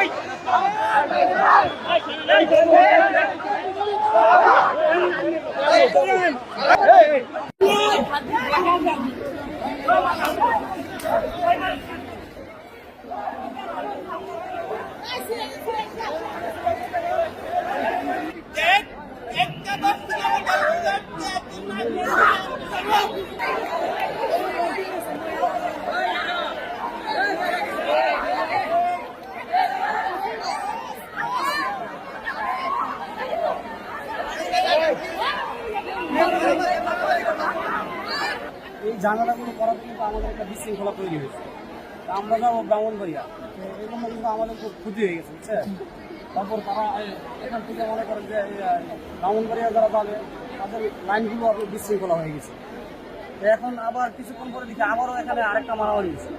এই জানালাগুলো করাতে কিন্তু আমাদের একটা বিশৃঙ্খলা তৈরি হয়েছে। তা আমরা যাব ব্রাহ্মণবাড়িয়া। তো এই জন্য কিন্তু আমাদের খুব ক্ষতি হয়ে গেছে বুঝছে তারপর তারা এখান থেকে মনে করেন যে ব্রাহ্মণবাড়িয়া যারা যাবে, তাদের লাইনগুলো আরও বিশৃঙ্খলা হয়ে গেছে। এখন আবার কিছুক্ষণ পরে দেখি আবারও এখানে আরেকটা মারামারি হয়েছে।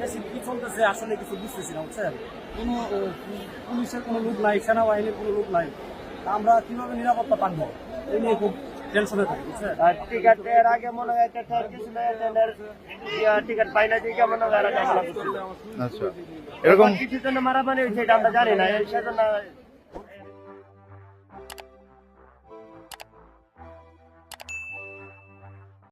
বেশি কি চলতেছে, আসলে কিছু বুঝতেছি না, বুঝছেন? কোনো পুলিশের কোনো লোক নাই, সেনাবাহিনীর কোনো লোক নাই। আমরা কীভাবে নিরাপত্তা পাবো? এই নিয়ে খুব টেনশনে থাকি আর টিকিট এর আগে মনে হয় একটা ঠের কিছু না ট্রেনের টিকিট পাই না দিকে মনে হয় এরা আচ্ছা। এরকম কিছু জন্য মারামারি হয়েছে এটা আমরা জানি না এই সেজন্য